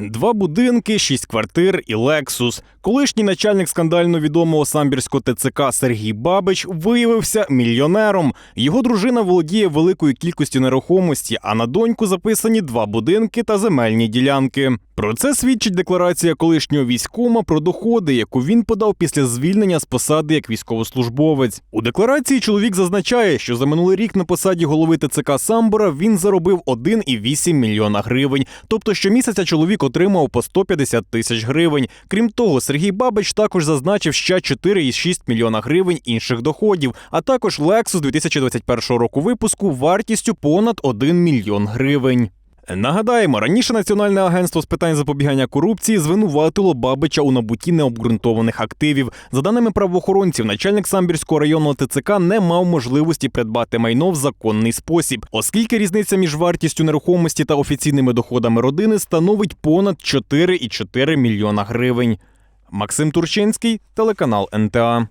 Два будинки, шість квартир і Лексус. Колишній начальник скандально відомого самбірського ТЦК Сергій Бабич виявився мільйонером. Його дружина володіє великою кількістю нерухомості, а на доньку записані два будинки та земельні ділянки. Про це свідчить декларація колишнього військома про доходи, яку він подав після звільнення з посади як військовослужбовець. У декларації чоловік зазначає, що за минулий рік на посаді голови ТЦК Самбора він заробив 1,8 мільйона гривень. Тобто щомісяця чоловік отримав по 150 тисяч гривень. Крім того, Сергій Бабич також зазначив ще 4,6 мільйона гривень інших доходів, а також Lexus 2021 року випуску вартістю понад 1 мільйон гривень. Нагадаємо, раніше Національне агентство з питань запобігання корупції звинуватило Бабича у набутті необґрунтованих активів. За даними правоохоронців, начальник самбірського районного ТЦК не мав можливості придбати майно в законний спосіб, оскільки різниця між вартістю нерухомості та офіційними доходами родини становить понад 4,4 мільйона гривень. Максим Турчинський, телеканал НТА.